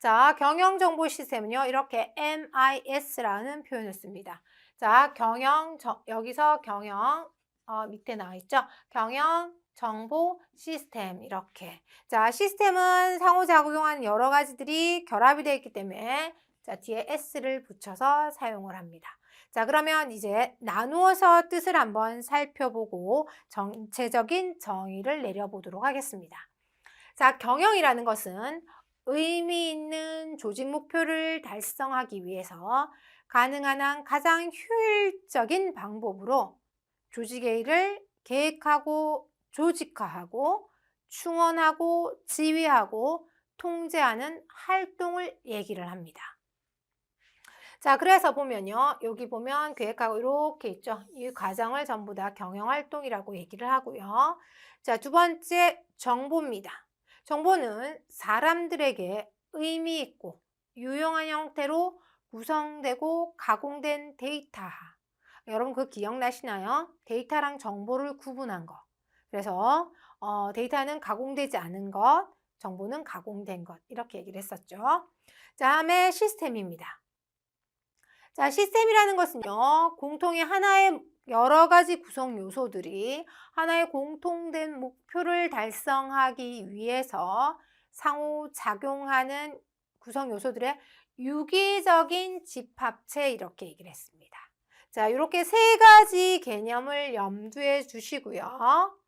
자, 경영정보 시스템은요, 이렇게 MIS라는 표현을 씁니다. 자, 경영, 저, 여기서 경영, 어, 밑에 나와 있죠? 경영, 정보, 시스템, 이렇게. 자, 시스템은 상호작용하는 여러 가지들이 결합이 되어 있기 때문에, 자, 뒤에 S를 붙여서 사용을 합니다. 자, 그러면 이제 나누어서 뜻을 한번 살펴보고 전체적인 정의를 내려보도록 하겠습니다. 자, 경영이라는 것은 의미 있는 조직 목표를 달성하기 위해서 가능한 한 가장 효율적인 방법으로 조직의 일을 계획하고 조직화하고 충원하고 지휘하고 통제하는 활동을 얘기를 합니다. 자, 그래서 보면요. 여기 보면 계획하고 이렇게 있죠. 이 과정을 전부 다 경영활동이라고 얘기를 하고요. 자, 두 번째 정보입니다. 정보는 사람들에게 의미 있고 유용한 형태로 구성되고 가공된 데이터. 여러분 그 기억나시나요? 데이터랑 정보를 구분한 거. 그래서 어, 데이터는 가공되지 않은 것, 정보는 가공된 것. 이렇게 얘기를 했었죠. 자, 다음에 시스템입니다. 자, 시스템이라는 것은요, 공통의 하나의 여러 가지 구성 요소들이 하나의 공통된 목표를 달성하기 위해서 상호 작용하는 구성 요소들의 유기적인 집합체 이렇게 얘기를 했습니다. 자, 이렇게 세 가지 개념을 염두에 주시고요.